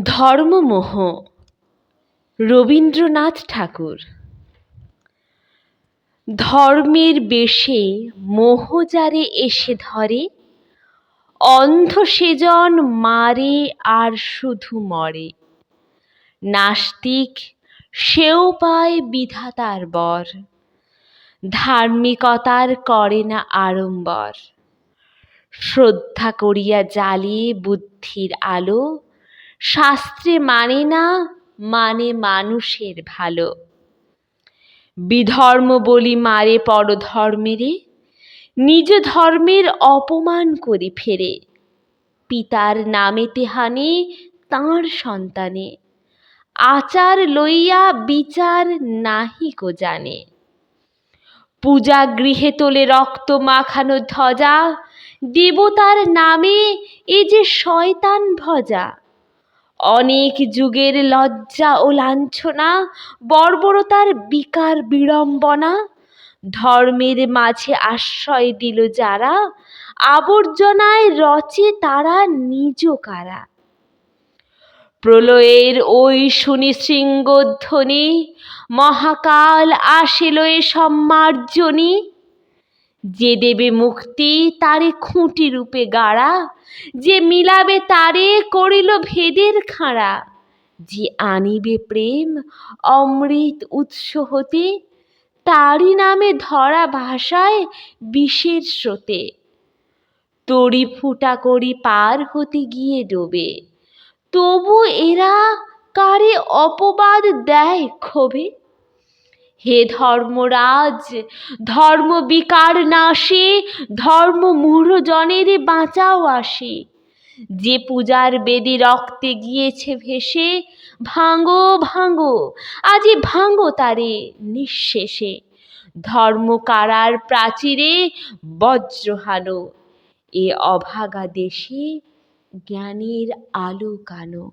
ধর্মমোহ। রবীন্দ্রনাথ ঠাকুর। ধর্মের বেশে মোহ যারে এসে ধরে, অন্ধ সেজন মারে আর শুধু মরে। নাস্তিক সেও পায় বিধাতার বর, ধার্মিকতার করে না আড়ম্বর। শ্রদ্ধা করিয়া জ্বালিয়ে বুদ্ধির আলো শাস্ত্রে মানে না মানে মানুষের ভালো। বিধর্ম বলি মারে পরধর্মেরে নিজ ধর্মের অপমান করি ফেরে। পিতার নামেতে হানে তাঁর সন্তানে। আচার লইয়া বিচার নাহি কো জানে। পূজা গৃহে তোলে রক্ত মাখানো ধ্বজা, দেবতার নামে এ যে শয়তান ভজা অনেক যুগের লজ্জা ও লাঞ্ছনা, বর্বরতার বিকার বিড়ম্বনা। ধর্মের মাঝে আশ্রয় দিল যারা, আবর্জনায় রচে তারা নিজ কারা। প্রলয়ের ওই শুনি শৃঙ্গধ্বনি মহাকাল আসিল এ সম্মার্জনী যে দেবে মুক্তি, তারে খুঁটি রূপে গাড়া। যে মিলাবে, তারে করিল ভেদের খাঁড়া। যে আনিবে প্রেম, অমৃত উৎস হতে, তারই নামে ধরা ভাষায় বিষের স্রোতে। তড়ি ফুটা করি পার হতে গিয়ে ডোবে। তবু এরা কারে অপবাদ দেয় ক্ষোভে? হে ধর্মরাজ, ধর্ম বিকার নাশে ধর্ম মূঢ়জনের বাঁচাও আসে। যে পূজার বেদি রক্তে গিয়েছে ভেসে, ভাঙো ভাঙো, আজি ভাঙো তারে নিঃশেষে। ধর্ম কারার প্রাচীরে বজ্র হানো, এ অভাগা দেশে জ্ঞানের আলো কানো।